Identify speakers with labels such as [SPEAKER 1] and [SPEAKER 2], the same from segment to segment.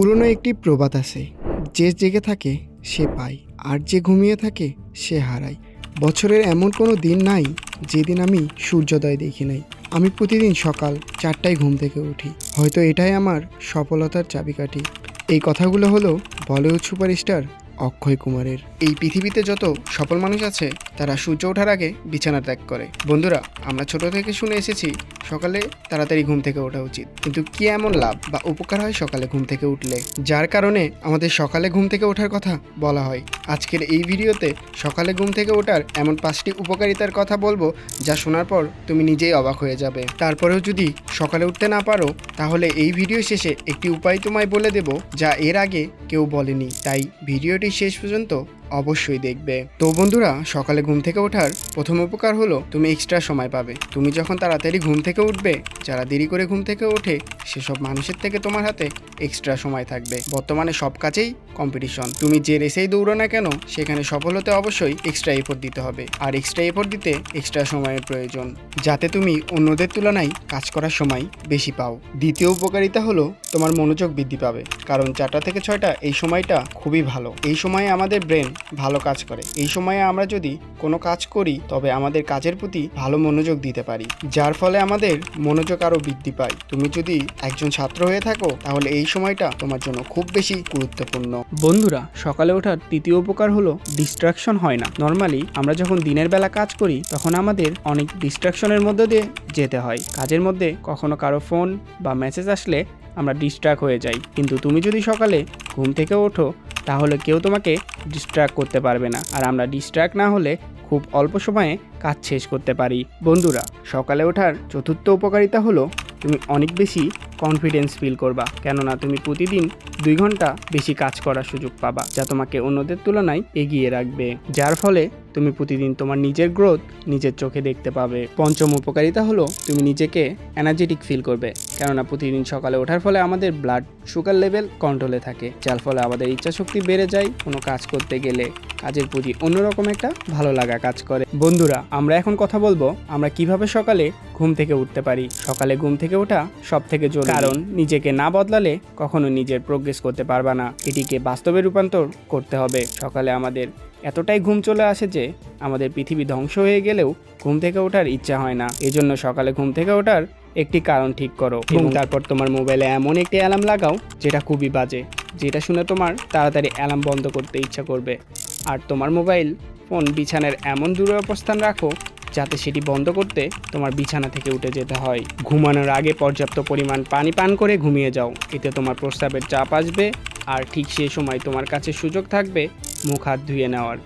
[SPEAKER 1] পুরনো একটি প্রবাদ আছে, যে জেগে থাকে, সে পায়, আর যে ঘুমিয়ে থাকে, সে হারায়। বছরের এমন কোনো দিন নাই, যেদিন আমি সূর্যোদয় দেখি নাই। আমি প্রতিদিন সকাল চারটায় ঘুম থেকে উঠি। হয়তো এটাই আমার সফলতার চাবিকাঠি। এই কথাগুলো হলো বলিউড সুপারস্টার অক্ষয় কুমারের। এই পৃথিবীতে যত সফল মানুষ আছে, তারা সূর্য ওঠার আগে বিছানা ত্যাগ করে। বন্ধুরা, আমরা ছোট থেকে শুনে এসেছি, সকালে তাড়াতাড়ি ঘুম থেকে ওঠা উচিত। কিন্তু কি এমন লাভ বা উপকার হয় সকালে ঘুম থেকে উঠলে? যার কারণে আমাদের সকালে ঘুম থেকে ওঠার কথা বলা হয়। আজকের এই ভিডিওতে সকালে ঘুম থেকে ওঠার এমন পাঁচটি উপকারিতার কথা বলব, যা শোনার পর তুমি নিজেই অবাক হয়ে যাবে। তারপরেও যদি সকালে উঠতে না পারো, তাহলে এই ভিডিও শেষে একটি উপায় তোমায় বলে দেব, যা এর আগে কেউ বলেনি। তাই ভিডিওটি শেষ পর্যন্ত অবশ্যই দেখবে। তো বন্ধুরা, সকালে ঘুম থেকে ওঠার প্রথম উপকার হলো তুমি এক্সট্রা সময় পাবে। তুমি যখন তাড়াতাড়ি ঘুম থেকে উঠবে, যারা দেরি করে ঘুম থেকে ওঠে, সেসব মানুষের থেকে তোমার হাতে এক্সট্রা সময় থাকবে। বর্তমানে সব কাজেই কম্পিটিশন তুমি যে রেসেই দৌড়ো না কেন, সেখানে সফল হতে অবশ্যই এক্সট্রা এফোর্ট দিতে হবে। আর এক্সট্রা এফোর্ট দিতে এক্সট্রা সময়ের প্রয়োজন। যাতে তুমি অন্যদের তুলনায় কাজ করার সময় বেশি পাও। দ্বিতীয় উপকারিতা হলো তোমার মনোযোগ বৃদ্ধি পাবে। কারণ চারটা থেকে ছয়টা এই সময়টা খুবই ভালো। এই সময়ে আমাদের ব্রেন ভালো কাজ করে। এই সময়ে আমরা যদি কোনো কাজ করি, তবে আমাদের কাজের প্রতি ভালো মনোযোগ দিতে পারি, যার ফলে আমাদের মনোযোগ আরও বৃদ্ধি পায়। তুমি যদি একজন ছাত্র হয়ে থাকো, তাহলে এই সময়টা তোমার জন্য খুব বেশি গুরুত্বপূর্ণ।
[SPEAKER 2] বন্ধুরা, সকালে ওঠার তৃতীয় উপকার হলো ডিস্ট্রাকশন হয় না। নর্মালি আমরা যখন দিনের বেলা কাজ করি, তখন আমাদের অনেক ডিস্ট্রাকশনের মধ্যে দিয়ে যেতে হয়। কাজের মধ্যে কখনো কারও ফোন বা মেসেজ আসলে আমরা ডিস্ট্রাক্ট হয়ে যাই। কিন্তু তুমি যদি সকালে ঘুম থেকে ওঠো তাহলে কেউ তোমাকে ডিস্ট্র্যাক্ট করতে পারবে না। আর আমরা ডিস্ট্র্যাক্ট না হলে খুব অল্প সময়ে কাজ শেষ করতে পারি। বন্ধুরা, সকালে ওঠার চতুর্থ উপকারিতা হলো, তুমি অনেক বেশি কনফিডেন্স ফিল করবা। কেননা তুমি প্রতিদিন দুই ঘণ্টা বেশি কাজ করার সুযোগ পাবা, যা তোমাকে অন্যদের তুলনায় এগিয়ে রাখবে। যার ফলে তুমি প্রতিদিন তোমার নিজের গ্রোথ নিজের চোখে দেখতে পাবে। পঞ্চম উপকারিতা হলো তুমি নিজেকে এনার্জেটিক ফিল করবে। কেননা প্রতিদিন সকালে ওঠার ফলে আমাদের ব্লাড সুগার লেভেল কন্ট্রোলে থাকে, যার ফলে আমাদের ইচ্ছা শক্তি বেড়ে যায় কোনো কাজ করতে গেলে। কাজের প্রতি অন্যরকম একটা ভালো লাগা কাজ করে। বন্ধুরা, আমরা এখন কথা বলব আমরা কীভাবে সকালে ঘুম থেকে উঠতে পারি। সকালে ঘুম থেকে ওঠা সব থেকে জরুরি। কারণ নিজেকে না বদলালে কখনো নিজের প্রোগ্রেস করতে পারবা না। এটিকে বাস্তবে রূপান্তর করতে হবে। সকালে আমাদের এতটাই ঘুম চলে আসে যে আমাদের পৃথিবী ধ্বংস হয়ে গেলেও ঘুম থেকে ওঠার ইচ্ছা হয় না। এজন্য সকালে ঘুম থেকে ওঠার একটি কারণ ঠিক করো। এবং তারপর তোমার মোবাইলে এমন একটি অ্যালার্ম লাগাও যেটা খুবই বাজে। যেটা শুনে তোমার তাড়াতাড়ি অ্যালার্ম বন্ধ করতে ইচ্ছা করবে। আর তোমার মোবাইল ফোন বিছানার এমন দূরে অবস্থান রাখো যাতে সেটি বন্ধ করতে তোমার বিছানা থেকে উঠে যেতে হয়। ঘুমানোর আগে পর্যাপ্ত পরিমাণ পানি পান করে ঘুমিয়ে যাও। এতে তোমার প্রস্রাবের চাপ আসবে আর ঠিক সেই সময় তোমার কাছে সুযোগ থাকবে মুখ হাত ধুয়ে নেওয়ার।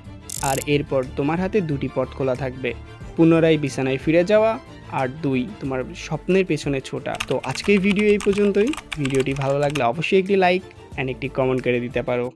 [SPEAKER 2] আর এরপর তোমার হাতে দুটি পথ খোলা থাকবে। পুনরায় বিছানায় ফিরে যাওয়া আর দুই, তোমার স্বপ্নের পেছনে ছোটা। তো আজকের ভিডিও এই পর্যন্তই। ভিডিওটি ভালো লাগলে অবশ্যই একটি লাইক অ্যান্ড একটি কমেন্ট করে দিতে পারো।